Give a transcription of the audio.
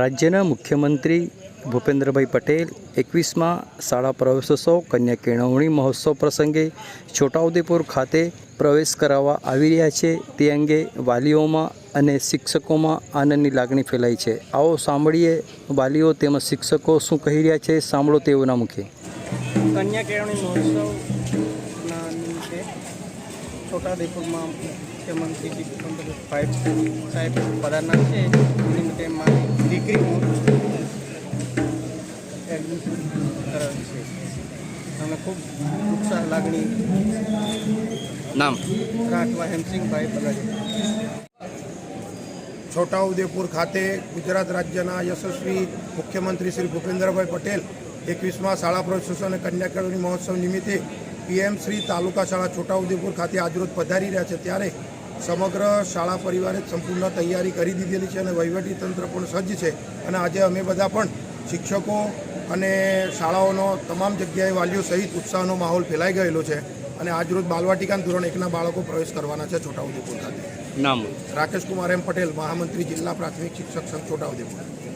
રાજ્યના મુખ્યમંત્રી ભૂપેન્દ્રભાઈ પટેલ એકવીસમાં શાળા પ્રવેશોત્સવ, કન્યા કેળવણી મહોત્સવ પ્રસંગે છોટાઉદેપુર ખાતે પ્રવેશ કરાવવા આવી રહ્યા છે. તે અંગે વાલીઓમાં અને શિક્ષકોમાં આનંદની લાગણી ફેલાઈ છે. આવો સાંભળીએ વાલીઓ તેમજ શિક્ષકો શું કહી રહ્યા છે. સાંભળો તેઓના મુખે. કન્યા કેળવણી મહોત્સવના છોટાઉદેપુરમાં મુખ્યમંત્રી સાહેબ પધારનાર છે. એ મારી દીકરી હું એડમિશન કરાવી છે. અમે ખૂબ ઉત્સાહ લાગણી. નામ? રાઠવા હેમસિંહભાઈ પધારી છોટાઉદેપુર ખાતે ગુજરાત રાજ્યના યશસ્વી મુખ્યમંત્રી શ્રી ભૂપેન્દ્રભાઈ પટેલ એકવીસમાં શાળા પ્રવેશોત્સવ અને કન્યા કેળવણી મહોત્સવ નિમિત્તે પીએમ શ્રી તાલુકા શાળા છોટાઉદેપુર ખાતે આજરોજ પધારી રહ્યા છે. ત્યારે સમગ્ર શાળા પરિવારે સંપૂર્ણ તૈયારી કરી દીધેલી છે અને વહીવટી તંત્ર પણ સજ્જ છે. અને આજે અમે બધા પણ શિક્ષકો અને શાળાઓનો તમામ જગ્યાએ વાલીઓ સહિત ઉત્સાહનો માહોલ ફેલાઈ ગયેલો છે. અને આજરોજ બાલવાટિકાના ધોરણ એકના બાળકો પ્રવેશ કરવાના છે છોટાઉદેપુર ખાતે. નામ. રાકેશ કુમાર એમ પટેલ મહામંત્રી જિલ્લા પ્રાથમિક શિક્ષક સંઘ છોટાઉદેપુર.